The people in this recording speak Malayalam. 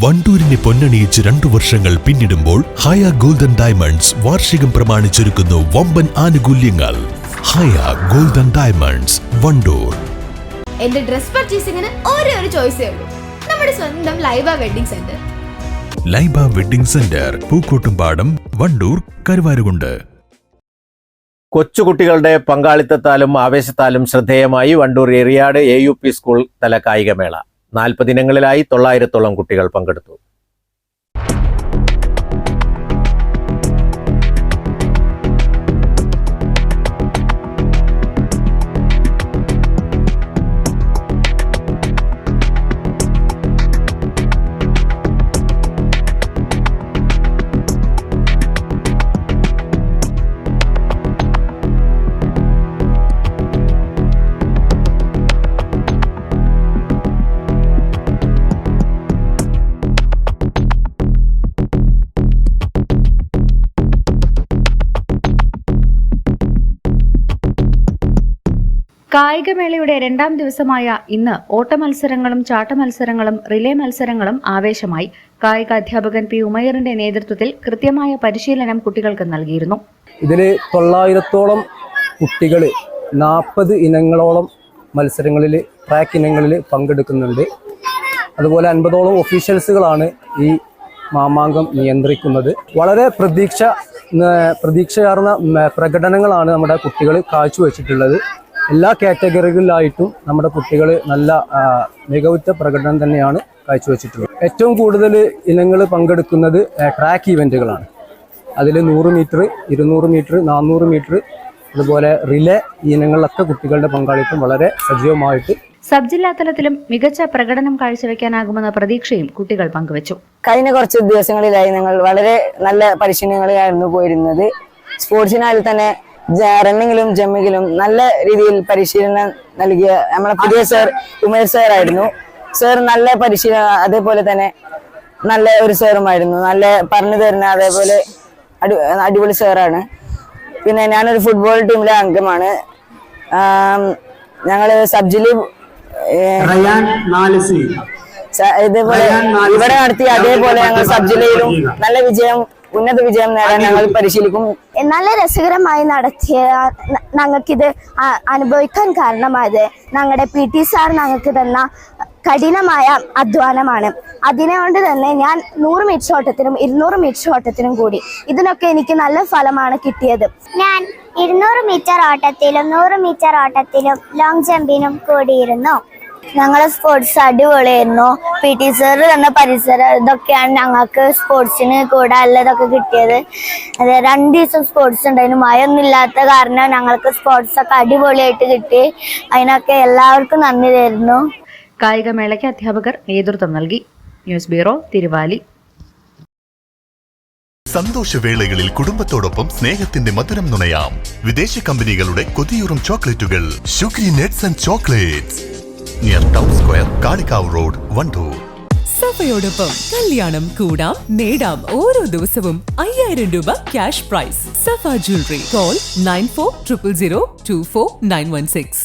വണ്ടൂരിനെ പൊന്നണിയിച്ച് രണ്ടു വർഷങ്ങൾ പിന്നിടുമ്പോൾ ഹയ ഗോൾഡൻ ഡയമണ്ട്സ് വാർഷികം പ്രമാണിച്ചൊരുക്കുന്നു വമ്പൻ ആനുകൂല്യങ്ങൾ. Haya Golden Diamonds Wandoor. എന്റെ ഡ്രസ് പർച്ചേസിംഗിന് ഒരേ ഒരു ചോയ്സ് ഉള്ളൂ. നമ്മുടെ സ്വന്തം Laiba wedding centre. Laiba wedding centre Pookkottumpadam Wandoor Karuvarakundu. കൊച്ചുകുട്ടികളുടെ പങ്കാളിത്തത്താലും ആവേശത്താലും ശ്രദ്ധേയമായി Wandoor Eriyad A U P school തല കായികമേള നാൽപ്പതിനങ്ങളിലായി തൊള്ളായിരത്തോളം കുട്ടികൾ പങ്കെടുത്തു. കായികമേളയുടെ രണ്ടാം ദിവസമായ ഇന്ന് ഓട്ടമത്സരങ്ങളും ചാട്ടമത്സരങ്ങളും ചാട്ട മത്സരങ്ങളും റിലേ മത്സരങ്ങളും ആവേശമായി. കായിക അധ്യാപകൻ പി ഉമയറിന്റെ നേതൃത്വത്തിൽ കൃത്യമായ പരിശീലനം കുട്ടികൾക്ക് നൽകിയിരുന്നു. ഇതിൽ തൊള്ളായിരത്തോളം കുട്ടികൾ നാൽപ്പത് ഇനങ്ങളോളം മത്സരങ്ങളിൽ ട്രാക്ക് ഇനങ്ങളിൽ പങ്കെടുക്കുന്നുണ്ട്. അതുപോലെ അൻപതോളം ഒഫീഷ്യൽസുകളാണ് ഈ മാമാങ്കം നിയന്ത്രിക്കുന്നത്. വളരെ പ്രതീക്ഷ പ്രതീക്ഷയാർന്ന പ്രകടനങ്ങളാണ് നമ്മുടെ കുട്ടികൾ കാഴ്ചവെച്ചിട്ടുള്ളത്. എല്ലാ കാറ്റഗറികളിലായിട്ടും നമ്മുടെ കുട്ടികൾ നല്ല മികവുറ്റ പ്രകടനം തന്നെയാണ് കാഴ്ചവെച്ചിട്ടുള്ളത്. ഏറ്റവും കൂടുതൽ ഇനങ്ങൾ പങ്കെടുക്കുന്നത് ട്രാക്ക് ഇവന്റുകളാണ് അതിൽ നൂറ് മീറ്റർ ഇരുന്നൂറ് മീറ്റർ നാനൂറ് മീറ്റർ അതുപോലെ റിലേ ഇനങ്ങളിലൊക്കെ കുട്ടികളുടെ പങ്കാളിത്തം വളരെ സജീവമായിട്ട് സബ് ജില്ലാ തലത്തിലും മികച്ച പ്രകടനം കാഴ്ചവെക്കാനാകുമെന്ന പ്രതീക്ഷയും കുട്ടികൾ പങ്കുവച്ചു. കഴിഞ്ഞ കുറച്ച് ദിവസങ്ങളിലായി ഞങ്ങൾ വളരെ നല്ല പരിശീലനങ്ങളിലായിരുന്നു പോയിരുന്നത്. സ്പോർട്സിനായാലും തന്നെ റണ്ണിങ്ങിലും ജമ്മിങ്ങിലും നല്ല രീതിയിൽ പരിശീലനം നൽകിയ നമ്മളെ പുതിയ സർ ഉമേർ സർ ആയിരുന്നു. സർ നല്ല പരിശീലനം അതേപോലെ തന്നെ നല്ല ഒരു സാറുമായിരുന്നു നല്ല പറഞ്ഞു തരുന്ന അതേപോലെ അടി അടിപൊളി സാറാണ് പിന്നെ ഞാനൊരു ഫുട്ബോൾ ടീമിലെ അംഗമാണ്. ഞങ്ങൾ സബ്ജിൽ ഇതേപോലെ ഇവിടെ നടത്തിയ അതേപോലെ ഞങ്ങൾ സബ്ജില്ലയിലും നല്ല വിജയം ഉന്നത വിജയം നേടാൻ ഞങ്ങൾ പരിശീലിക്കും. നല്ല രസകരമായി നടത്തിയ ഞങ്ങൾക്കിത് അനുഭവിക്കാൻ കാരണമായത് ഞങ്ങളുടെ പി ടി സാർ ഞങ്ങൾക്ക് തന്ന കഠിനമായ അധ്വാനമാണ്. അതിനെകൊണ്ട് തന്നെ ഞാൻ നൂറ് മീറ്റർ ഓട്ടത്തിനും ഇരുന്നൂറ് മീറ്റർ ഓട്ടത്തിനും കൂടി ഇതിനൊക്കെ എനിക്ക് നല്ല ഫലമാണ് കിട്ടിയത്. ഞാൻ ഇരുന്നൂറ് മീറ്റർ ഓട്ടത്തിലും നൂറ് മീറ്റർ ഓട്ടത്തിലും ലോങ് ജമ്പിനും കൂടിയിരുന്നു. ഞങ്ങളെ സ്പോർട്സ് അടിപൊളിയായിരുന്നു. പി ടി സാർ തന്ന പരിസരം ഇതൊക്കെയാണ് ഞങ്ങൾക്ക് സ്പോർട്സിന് കൂടാനുള്ളതൊക്കെ കിട്ടിയത്. അതെ രണ്ട് ദിവസം സ്പോർട്സ് ഉണ്ടായിരുന്നു മഴയൊന്നുമില്ലാത്ത കാരണം ഞങ്ങൾക്ക് സ്പോർട്സ് ഒക്കെ അടിപൊളിയായിട്ട് കിട്ടി. അതിനൊക്കെ എല്ലാവർക്കും നന്ദി തരുന്നു. കായികമേളയ്ക്ക് അധ്യാപകർ നേതൃത്വം നൽകി. News bureau Thiruvali. സന്തോഷവേളകളിൽ കുടുംബത്തോടൊപ്പം സ്നേഹത്തിന്റെ മധുരം നുണയാം. വിദേശ കമ്പനികളുടെ കൊതിയൂറും ചോക്ലേറ്റുകൾ. Sugary nuts and chocolates near town square Kalikavu road Wandoor സഫയോടൊപ്പം കല്യാണം കൂടാം നേടാം ഓരോ ദിവസവും അയ്യായിരം രൂപ cash prize Safa jewellery call nine four triple zero two four nine one six